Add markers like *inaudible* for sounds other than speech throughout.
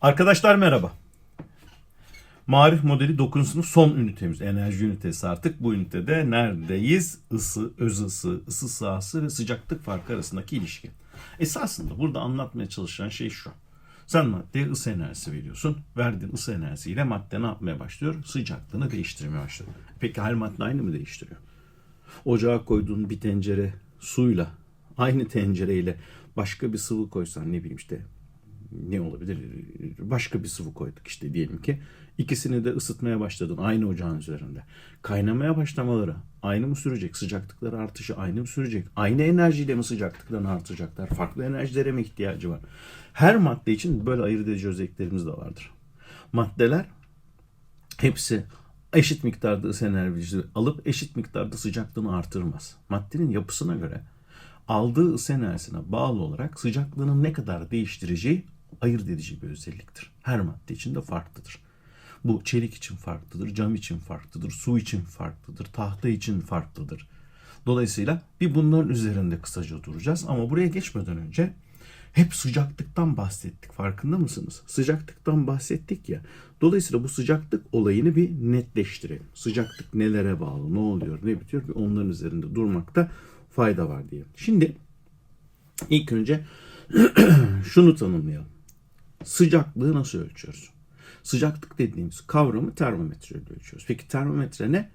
Arkadaşlar merhaba. Marif modeli 9. sınıf son ünitemiz. Enerji ünitesi artık. Bu ünitede neredeyiz? Isı, öz ısı, ısı sahası ve sıcaklık farkı arasındaki ilişki. Esasında burada anlatmaya çalışan şey şu. Sen maddeye ısı enerjisi veriyorsun. Verdiğin ısı enerjisiyle madde ne yapmaya başlıyor? Sıcaklığını değiştirmeye başlıyor. Peki her madde aynı mı değiştiriyor? Ocağa koyduğun bir tencere suyla aynı tencereyle başka bir sıvı koysan ne bileyim işte ne olabilir? Başka bir sıvı koyduk işte diyelim ki. İkisini de ısıtmaya başladın aynı ocağın üzerinde. Kaynamaya başlamaları aynı mı sürecek? Sıcaklıkları artışı aynı mı sürecek? Aynı enerjiyle mi sıcaklıklarını artacaklar? Farklı enerjilere mi ihtiyacı var? Her madde için böyle ayırt edici özelliklerimiz de vardır. Maddeler hepsi eşit miktarda ısı enerjisi alıp eşit miktarda sıcaklığını artırmaz. Maddenin yapısına göre aldığı ısı enerjisine bağlı olarak sıcaklığını ne kadar değiştireceği ayırt edici bir özelliktir. Her madde için de farklıdır. Bu çelik için farklıdır, cam için farklıdır, su için farklıdır, tahta için farklıdır. Dolayısıyla bir bunların üzerinde kısaca duracağız ama buraya geçmeden önce hep sıcaklıktan bahsettik. Farkında mısınız? Sıcaklıktan bahsettik ya. Dolayısıyla bu sıcaklık olayını bir netleştirelim. Sıcaklık nelere bağlı, ne oluyor, ne bitiyor? Bir onların üzerinde durmakta fayda var diye. Şimdi ilk önce *clears throat* şunu tanımlayalım. Sıcaklığı nasıl ölçüyoruz? Sıcaklık dediğimiz kavramı termometreyle ölçüyoruz. Peki termometre ne?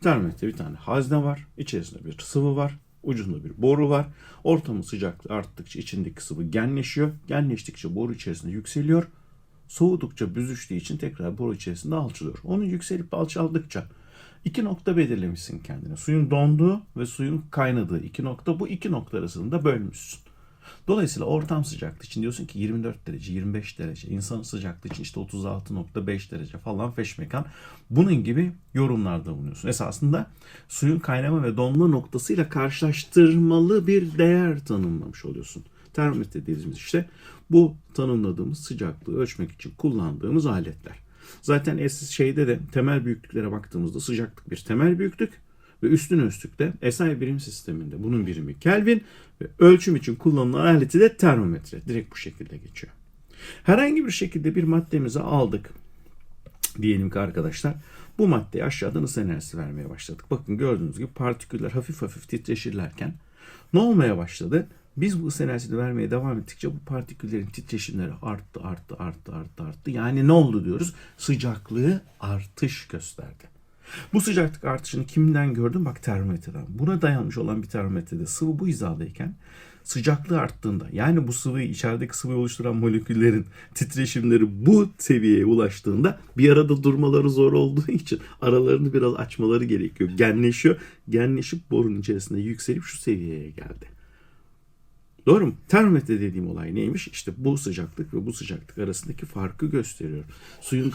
Termometre bir tane hazne var. İçerisinde bir sıvı var. Ucunda bir boru var. Ortamın sıcaklığı arttıkça içindeki sıvı genleşiyor. Genleştikçe boru içerisinde yükseliyor. Soğudukça büzüştüğü için tekrar boru içerisinde alçalıyor. Onun yükselip alçaldıkça iki nokta belirlemişsin kendine. Suyun donduğu ve suyun kaynadığı iki nokta. Bu iki nokta arasında bölmüşsün. Dolayısıyla ortam sıcaklığı için diyorsun ki 24 derece, 25 derece, insan sıcaklığı için işte 36.5 derece falan feşmekan. Bunun gibi yorumlarda bulunuyorsun. Esasında suyun kaynama ve donma noktasıyla karşılaştırmalı bir değer tanımlamış oluyorsun. Termometre dediğimiz işte bu tanımladığımız sıcaklığı ölçmek için kullandığımız aletler. Zaten şeyde de temel büyüklüklere baktığımızda sıcaklık bir temel büyüklük ve üstün üstlükte SI birim sisteminde bunun birimi Kelvin ve ölçüm için kullanılan aleti de termometre. Direkt bu şekilde geçiyor. Herhangi bir şekilde bir maddemizi aldık. Diyelim ki arkadaşlar bu maddeye aşağıdan ısı enerjisi vermeye başladık. Bakın gördüğünüz gibi partiküller hafif hafif titreşirlerken ne olmaya başladı? Biz bu ısı enerjisini vermeye devam ettikçe bu partiküllerin titreşimleri arttı, arttı, arttı, arttı, arttı. Yani ne oldu diyoruz? Sıcaklığı artış gösterdi. Bu sıcaklık artışını kimden gördüm? Bak termometreden. Buna dayanmış olan bir termometrede sıvı bu hizadayken sıcaklığı arttığında yani bu sıvıyı içerideki sıvıyı oluşturan moleküllerin titreşimleri bu seviyeye ulaştığında bir arada durmaları zor olduğu için aralarını biraz açmaları gerekiyor. Genleşiyor. Genleşip borunun içerisinde yükselip şu seviyeye geldi. Doğru mu? Termometre dediğim olay neymiş? İşte bu sıcaklık ve bu sıcaklık arasındaki farkı gösteriyor. Suyun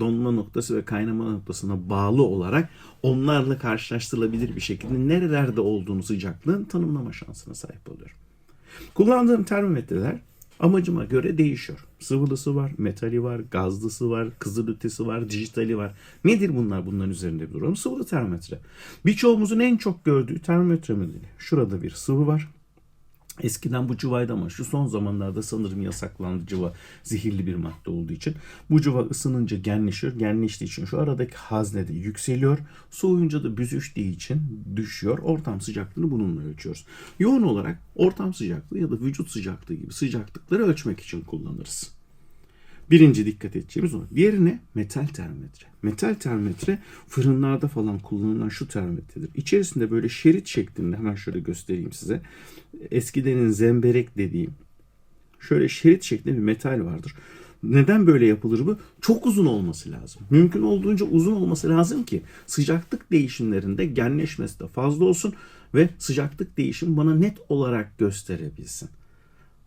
donma noktası ve kaynama noktasına bağlı olarak onlarla karşılaştırılabilir bir şekilde nerelerde olduğunu sıcaklığın tanımlama şansına sahip oluyorum. Kullandığım termometreler amacıma göre değişiyor. Sıvılısı var, metali var, gazlısı var, kızılötesi var, dijitali var. Nedir bunlar? Bunların üzerinde bir duralım. Sıvılı termometre. Birçoğumuzun en çok gördüğü termometre modeli. Şurada bir sıvı var. Eskiden bu cıvaydı ama şu son zamanlarda sanırım yasaklandı cıva zehirli bir madde olduğu için. Bu cıva ısınınca genleşiyor. Genleştiği için şu aradaki haznede yükseliyor. Soğuyunca da büzüştüğü için düşüyor. Ortam sıcaklığını bununla ölçüyoruz. Yoğun olarak ortam sıcaklığı ya da vücut sıcaklığı gibi sıcaklıkları ölçmek için kullanırız. Birinci dikkat edeceğimiz o. Diğeri ne? Metal termometre. Metal termometre fırınlarda falan kullanılan şu termometredir. İçerisinde böyle şerit şeklinde hemen şöyle göstereyim size. Eskidenin zemberek dediğim şöyle şerit şeklinde bir metal vardır. Neden böyle yapılır bu? Çok uzun olması lazım. Mümkün olduğunca uzun olması lazım ki sıcaklık değişimlerinde genleşmesi de fazla olsun ve sıcaklık değişimi bana net olarak gösterebilsin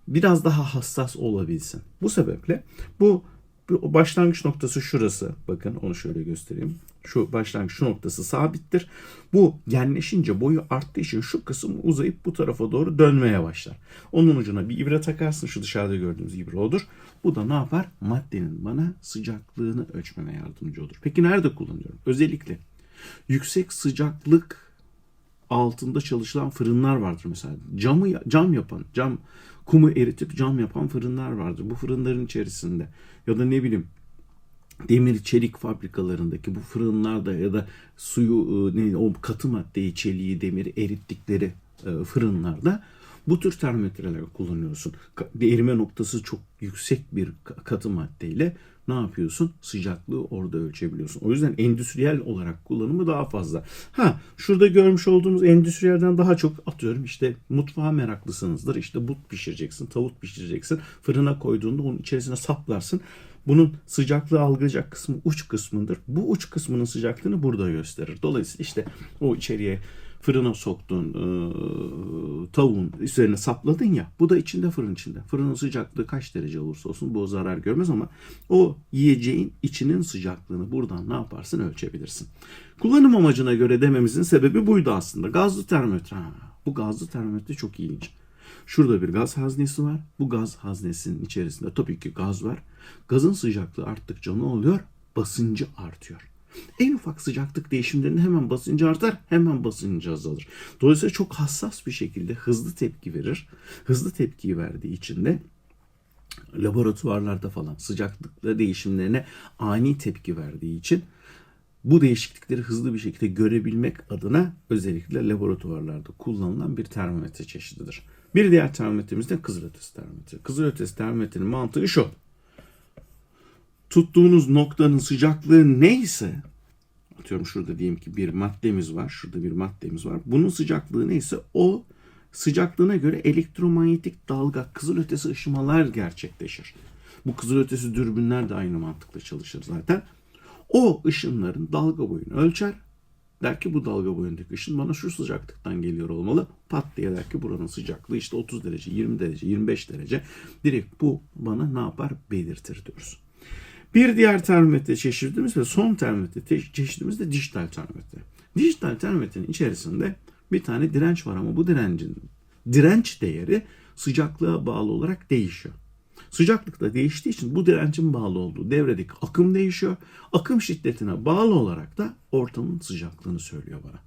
biraz daha hassas olabilsin. Bu sebeple bu başlangıç noktası şurası. Bakın onu şöyle göstereyim. Şu başlangıç şu noktası sabittir. Bu genleşince boyu arttığı için şu kısım uzayıp bu tarafa doğru dönmeye başlar. Onun ucuna bir ibre takarsın. Şu dışarıda gördüğümüz ibre odur. Bu da ne yapar? Maddenin bana sıcaklığını ölçmeme yardımcı olur. Peki nerede kullanıyorum? Özellikle yüksek sıcaklık altında çalışılan fırınlar vardır mesela. Camı cam yapan, cam kumu eritip cam yapan fırınlar vardır. Bu fırınların içerisinde ya da ne bileyim demir çelik fabrikalarındaki bu fırınlarda ya da suyu e, ne o katı maddeyi çeliği demiri erittikleri e, fırınlarda bu tür termometreler kullanıyorsun. Erime noktası çok yüksek bir ka- katı maddeyle ne yapıyorsun? Sıcaklığı orada ölçebiliyorsun. O yüzden endüstriyel olarak kullanımı daha fazla. Ha şurada görmüş olduğumuz endüstriyelden daha çok atıyorum işte mutfağa meraklısınızdır. İşte but pişireceksin, tavuk pişireceksin. Fırına koyduğunda onun içerisine saplarsın. Bunun sıcaklığı algılayacak kısmı uç kısmındır. Bu uç kısmının sıcaklığını burada gösterir. Dolayısıyla işte o içeriye fırına soktuğun e, tavuğun üzerine sapladın ya bu da içinde fırın içinde. Fırının sıcaklığı kaç derece olursa olsun bu zarar görmez ama o yiyeceğin içinin sıcaklığını buradan ne yaparsın ölçebilirsin. Kullanım amacına göre dememizin sebebi buydu aslında. Gazlı termometre. Ha, bu gazlı termometre çok ilginç. Şurada bir gaz haznesi var. Bu gaz haznesinin içerisinde tabii ki gaz var. Gazın sıcaklığı arttıkça ne oluyor? Basıncı artıyor. En ufak sıcaklık değişimlerinde hemen basıncı artar, hemen basıncı azalır. Dolayısıyla çok hassas bir şekilde hızlı tepki verir. Hızlı tepkiyi verdiği için de laboratuvarlarda falan sıcaklıkla değişimlerine ani tepki verdiği için bu değişiklikleri hızlı bir şekilde görebilmek adına özellikle laboratuvarlarda kullanılan bir termometre çeşididir. Bir diğer termometremiz de kızılötesi termometre. Kızılötesi termometrenin mantığı şu. Tuttuğunuz noktanın sıcaklığı neyse atıyorum şurada diyelim ki bir maddemiz var. Şurada bir maddemiz var. Bunun sıcaklığı neyse o sıcaklığına göre elektromanyetik dalga kızılötesi ışımalar gerçekleşir. Bu kızılötesi dürbünler de aynı mantıkla çalışır zaten. O ışınların dalga boyunu ölçer. Der ki bu dalga boyundaki ışın bana şu sıcaklıktan geliyor olmalı. Pat diye der ki buranın sıcaklığı işte 30 derece, 20 derece, 25 derece. Direkt bu bana ne yapar? Belirtir diyoruz. Bir diğer termometre çeşidimiz ve son termometre te- çeşidimiz de dijital termometre. Dijital termometrenin içerisinde bir tane direnç var ama bu direncin direnç değeri sıcaklığa bağlı olarak değişiyor. Sıcaklık da değiştiği için bu direncin bağlı olduğu devredeki akım değişiyor. Akım şiddetine bağlı olarak da ortamın sıcaklığını söylüyor bana.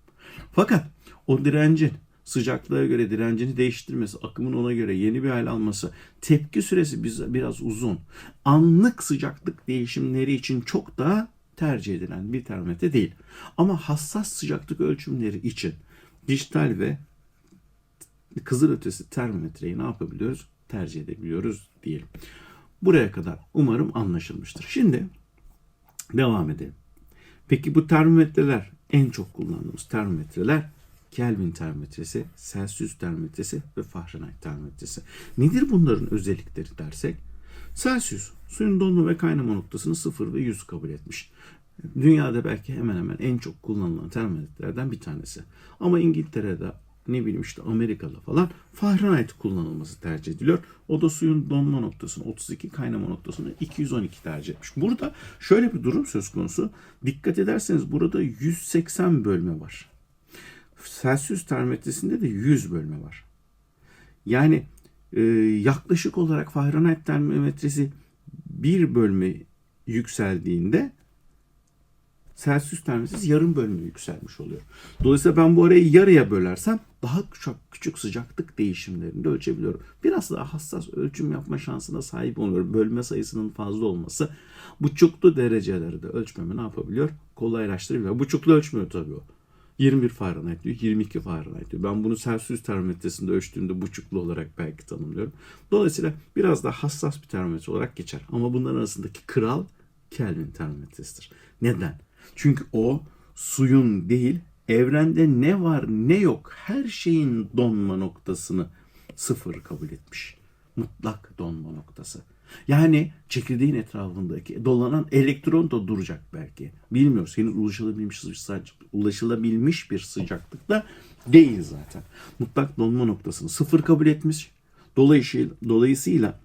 Fakat o direncin sıcaklığa göre direncini değiştirmesi, akımın ona göre yeni bir hal alması, tepki süresi biraz uzun. Anlık sıcaklık değişimleri için çok daha tercih edilen bir termometre değil. Ama hassas sıcaklık ölçümleri için dijital ve kızılötesi termometreyi ne yapabiliyoruz? Tercih edebiliyoruz diyelim. Buraya kadar umarım anlaşılmıştır. Şimdi devam edelim. Peki bu termometreler en çok kullandığımız termometreler Kelvin termometresi, Celsius termometresi ve Fahrenheit termometresi. Nedir bunların özellikleri dersek? Celsius suyun donma ve kaynama noktasını 0 ve 100 kabul etmiş. Dünyada belki hemen hemen en çok kullanılan termometrelerden bir tanesi. Ama İngiltere'de ne bileyim işte Amerika'da falan Fahrenheit kullanılması tercih ediliyor. O da suyun donma noktasını 32, kaynama noktasını 212 tercih etmiş. Burada şöyle bir durum söz konusu. Dikkat ederseniz burada 180 bölme var. Celsius termometresinde de 100 bölme var. Yani e, yaklaşık olarak Fahrenheit termometresi bir bölme yükseldiğinde Celsius termometresi yarım bölme yükselmiş oluyor. Dolayısıyla ben bu arayı yarıya bölersem daha çok küçük sıcaklık değişimlerini de ölçebiliyorum. Biraz daha hassas ölçüm yapma şansına sahip oluyorum. Bölme sayısının fazla olması buçuklu dereceleri de ölçmemi ne yapabiliyor? Kolaylaştırabiliyor. Buçuklu ölçmüyor tabii o. 21 Fahrenheit diyor, 22 Fahrenheit diyor. Ben bunu Celsius termometresinde ölçtüğümde buçuklu olarak belki tanımlıyorum. Dolayısıyla biraz daha hassas bir termometre olarak geçer. Ama bunların arasındaki kral Kelvin termometresidir. Neden? Çünkü o suyun değil, evrende ne var ne yok her şeyin donma noktasını sıfır kabul etmiş. Mutlak donma noktası. Yani çekirdeğin etrafındaki dolanan elektron da duracak belki. Bilmiyoruz. Henüz ulaşılabilmiş, ulaşılabilmiş bir sıcaklıkta değil zaten. Mutlak donma noktasını sıfır kabul etmiş. Dolayısıyla, dolayısıyla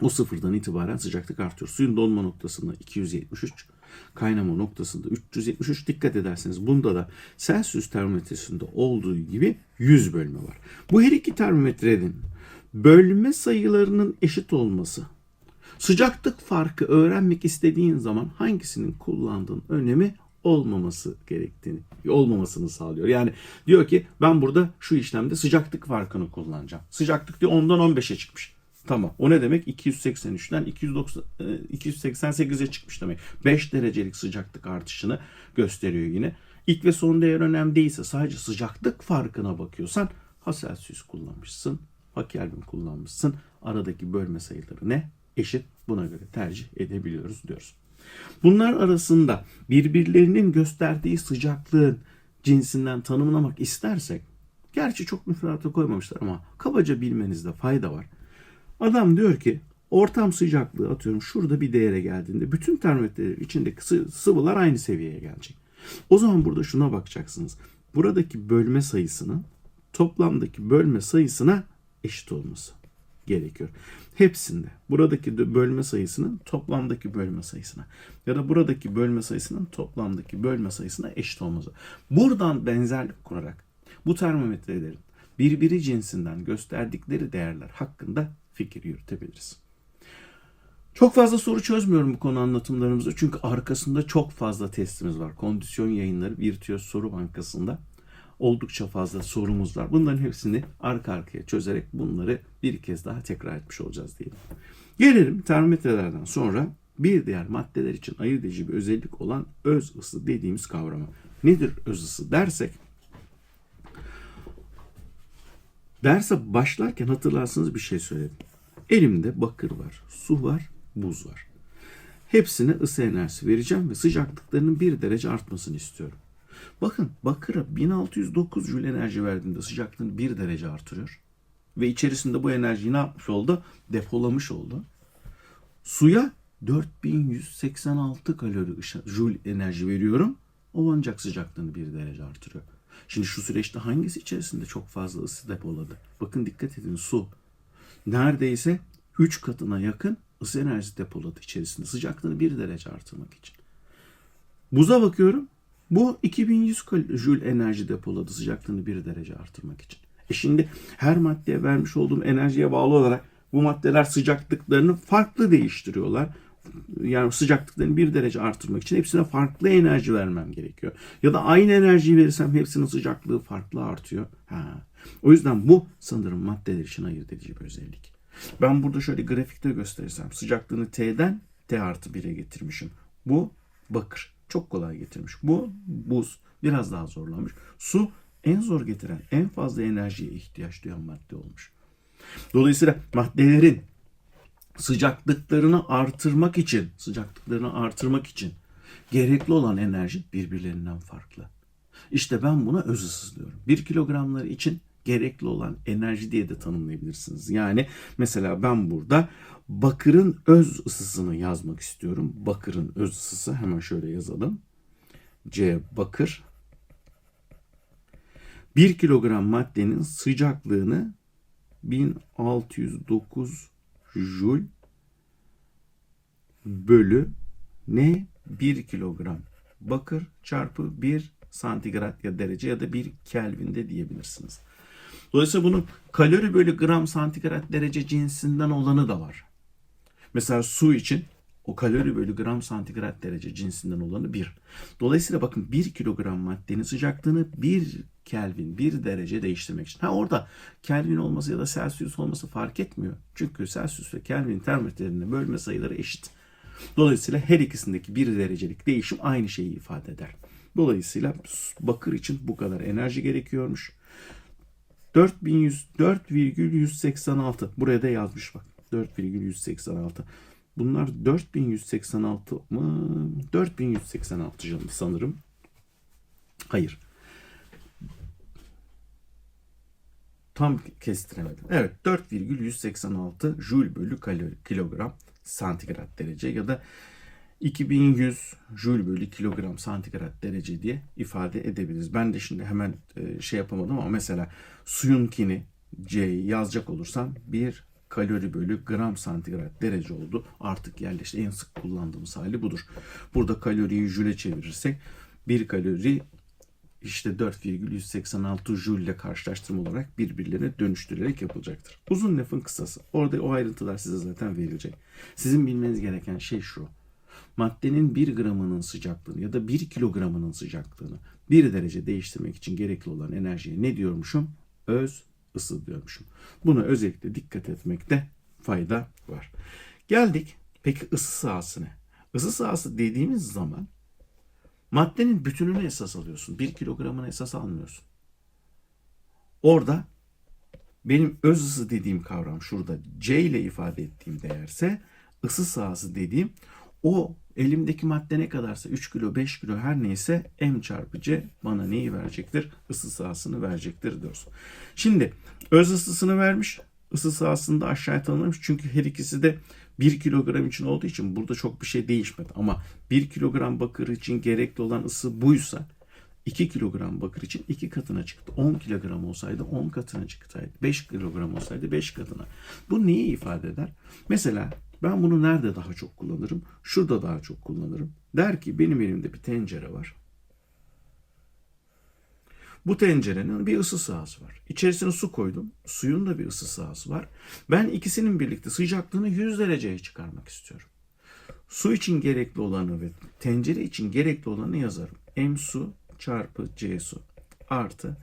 o sıfırdan itibaren sıcaklık artıyor. Suyun donma noktasında 273, kaynama noktasında 373. Dikkat ederseniz bunda da Celsius termometresinde olduğu gibi 100 bölme var. Bu her iki termometrenin bölme sayılarının eşit olması. Sıcaklık farkı öğrenmek istediğin zaman hangisinin kullandığın önemi olmaması gerektiğini, olmamasını sağlıyor. Yani diyor ki ben burada şu işlemde sıcaklık farkını kullanacağım. Sıcaklık diyor 10'dan 15'e çıkmış. Tamam. O ne demek? 283'ten 290, e, 288'e çıkmış demek. 5 derecelik sıcaklık artışını gösteriyor yine. İlk ve son değer önemli değilse sadece sıcaklık farkına bakıyorsan ha Celsius kullanmışsın, ha Kelvin kullanmışsın. Aradaki bölme sayıları ne? Eşit. Buna göre tercih edebiliyoruz diyoruz. Bunlar arasında birbirlerinin gösterdiği sıcaklığın cinsinden tanımlamak istersek, gerçi çok müfredata koymamışlar ama kabaca bilmenizde fayda var. Adam diyor ki ortam sıcaklığı atıyorum şurada bir değere geldiğinde bütün termometrelerin içindeki sı- sıvılar aynı seviyeye gelecek. O zaman burada şuna bakacaksınız. Buradaki bölme sayısının toplamdaki bölme sayısına eşit olması gerekiyor. Hepsinde buradaki bölme sayısının toplamdaki bölme sayısına ya da buradaki bölme sayısının toplamdaki bölme sayısına eşit olması. Buradan benzerlik kurarak bu termometrelerin birbiri cinsinden gösterdikleri değerler hakkında fikir yürütebiliriz. Çok fazla soru çözmüyorum bu konu anlatımlarımızda çünkü arkasında çok fazla testimiz var. Kondisyon yayınları Virtüöz Soru Bankası'nda oldukça fazla sorumuz var. Bunların hepsini arka arkaya çözerek bunları bir kez daha tekrar etmiş olacağız diyelim. Gelelim termometrelerden sonra bir diğer maddeler için ayırt edici bir özellik olan öz ısı dediğimiz kavrama. Nedir öz ısı dersek Derse başlarken hatırlarsınız bir şey söyledim. Elimde bakır var, su var, buz var. Hepsine ısı enerjisi vereceğim ve sıcaklıklarının bir derece artmasını istiyorum. Bakın bakıra 1609 Joule enerji verdiğinde sıcaklığını bir derece artırıyor. Ve içerisinde bu enerjiyi ne yapmış oldu? Depolamış oldu. Suya 4186 kalori Joule enerji veriyorum. O ancak sıcaklığını bir derece artırıyor. Şimdi şu süreçte hangisi içerisinde çok fazla ısı depoladı? Bakın dikkat edin su. Neredeyse 3 katına yakın ısı enerjisi depoladı içerisinde sıcaklığını bir derece artırmak için. Buza bakıyorum. Bu 2100 kal- Joule enerji depoladı sıcaklığını bir derece artırmak için. E şimdi her maddeye vermiş olduğum enerjiye bağlı olarak bu maddeler sıcaklıklarını farklı değiştiriyorlar. Yani sıcaklıklarını bir derece artırmak için hepsine farklı enerji vermem gerekiyor. Ya da aynı enerjiyi verirsem hepsinin sıcaklığı farklı artıyor. Ha. O yüzden bu sanırım maddeler için ayırt edici bir özellik. Ben burada şöyle grafikte gösterirsem sıcaklığını T'den T artı 1'e getirmişim. Bu bakır. Çok kolay getirmiş. Bu buz. Biraz daha zorlanmış. Su en zor getiren, en fazla enerjiye ihtiyaç duyan madde olmuş. Dolayısıyla maddelerin sıcaklıklarını artırmak için, sıcaklıklarını artırmak için gerekli olan enerji birbirlerinden farklı. İşte ben buna öz ısı diyorum. 1 kilogramları için gerekli olan enerji diye de tanımlayabilirsiniz. Yani mesela ben burada bakırın öz ısısını yazmak istiyorum. Bakırın öz ısısı hemen şöyle yazalım. C bakır 1 kilogram maddenin sıcaklığını 1609 Joule bölü ne? 1 kilogram bakır çarpı 1 santigrat ya derece ya da 1 Kelvin'de diyebilirsiniz. Dolayısıyla bunun kalori bölü gram santigrat derece cinsinden olanı da var. Mesela su için o kalori bölü gram santigrat derece cinsinden olanı 1. Dolayısıyla bakın 1 kilogram maddenin sıcaklığını 1 Kelvin, 1 derece değiştirmek için. Ha orada Kelvin olması ya da Celsius olması fark etmiyor. Çünkü Celsius ve Kelvin termometrelerinin bölme sayıları eşit. Dolayısıyla her ikisindeki 1 derecelik değişim aynı şeyi ifade eder. Dolayısıyla bakır için bu kadar enerji gerekiyormuş. 4100 4,186 buraya da yazmış bak. 4,186. Bunlar 4186 mı? 4186 canım sanırım. Hayır. Tam kestiremedim. Evet 4,186 Joule bölü kilogram santigrat derece ya da 2100 Joule bölü kilogram santigrat derece diye ifade edebiliriz. Ben de şimdi hemen e, şey yapamadım ama mesela suyunkini C'yi yazacak olursam bir kalori bölü gram santigrat derece oldu. Artık yerleşti. En sık kullandığımız hali budur. Burada kaloriyi jüle çevirirsek bir kalori işte 4,186 joule ile karşılaştırma olarak birbirlerine dönüştürerek yapılacaktır. Uzun lafın kısası. Orada o ayrıntılar size zaten verilecek. Sizin bilmeniz gereken şey şu. maddenin 1 gramının sıcaklığını ya da 1 kilogramının sıcaklığını 1 derece değiştirmek için gerekli olan enerjiye ne diyormuşum? Öz ısı diyormuşum. Buna özellikle dikkat etmekte fayda var. Geldik peki ısı sahası ne? Isı sahası dediğimiz zaman maddenin bütününü esas alıyorsun. 1 kilogramını esas almıyorsun. Orada benim öz ısı dediğim kavram şurada C ile ifade ettiğim değerse ısı sahası dediğim o elimdeki madde ne kadarsa 3 kilo 5 kilo her neyse M çarpı C bana neyi verecektir? Isı sahasını verecektir diyoruz. Şimdi öz ısısını vermiş. ısı sahasını da aşağıya tanımlamış. Çünkü her ikisi de 1 kilogram için olduğu için burada çok bir şey değişmedi. Ama 1 kilogram bakır için gerekli olan ısı buysa 2 kilogram bakır için 2 katına çıktı. 10 kilogram olsaydı 10 katına çıktı. 5 kilogram olsaydı 5 katına. Bu neyi ifade eder? Mesela ben bunu nerede daha çok kullanırım? Şurada daha çok kullanırım. Der ki benim elimde bir tencere var. Bu tencerenin bir ısı sahası var. İçerisine su koydum. Suyun da bir ısı sahası var. Ben ikisinin birlikte sıcaklığını 100 dereceye çıkarmak istiyorum. Su için gerekli olanı ve tencere için gerekli olanı yazarım. M su çarpı C su artı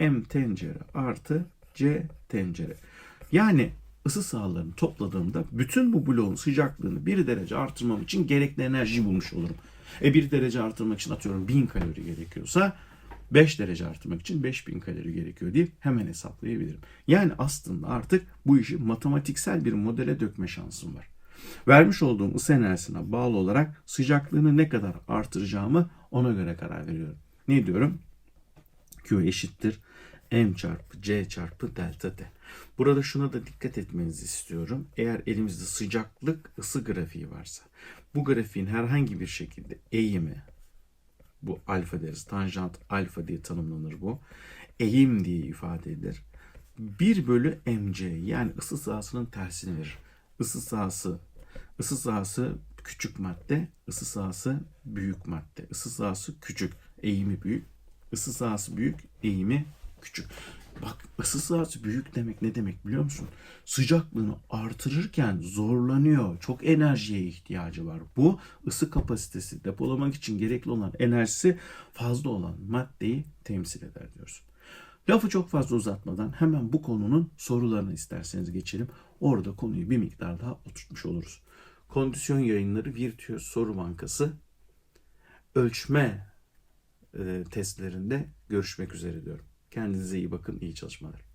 M tencere artı C tencere. Yani ısı sahalarını topladığımda bütün bu bloğun sıcaklığını 1 derece artırmam için gerekli enerjiyi bulmuş olurum. E 1 derece artırmak için atıyorum 1000 kalori gerekiyorsa 5 derece artırmak için 5000 kalori gerekiyor diye hemen hesaplayabilirim. Yani aslında artık bu işi matematiksel bir modele dökme şansım var. Vermiş olduğum ısı enerjisine bağlı olarak sıcaklığını ne kadar artıracağımı ona göre karar veriyorum. Ne diyorum? Q eşittir M çarpı C çarpı delta T. Burada şuna da dikkat etmenizi istiyorum. Eğer elimizde sıcaklık ısı grafiği varsa bu grafiğin herhangi bir şekilde eğimi bu alfa deriz. Tanjant alfa diye tanımlanır bu. Eğim diye ifade edilir. 1 bölü mc yani ısı sahasının tersini verir. Isı sahası ısı sahası küçük madde, ısı sahası büyük madde. Isı sahası küçük, eğimi büyük. Isı sahası büyük, eğimi küçük. Bak ısı sahası büyük demek ne demek biliyor musun? Sıcaklığını artırırken zorlanıyor. Çok enerjiye ihtiyacı var. Bu ısı kapasitesi depolamak için gerekli olan enerjisi fazla olan maddeyi temsil eder diyoruz. Lafı çok fazla uzatmadan hemen bu konunun sorularını isterseniz geçelim. Orada konuyu bir miktar daha oturtmuş oluruz. Kondisyon yayınları Virtüöz Soru Bankası ölçme e, testlerinde görüşmek üzere diyorum. Kendinize iyi bakın, iyi çalışmalar.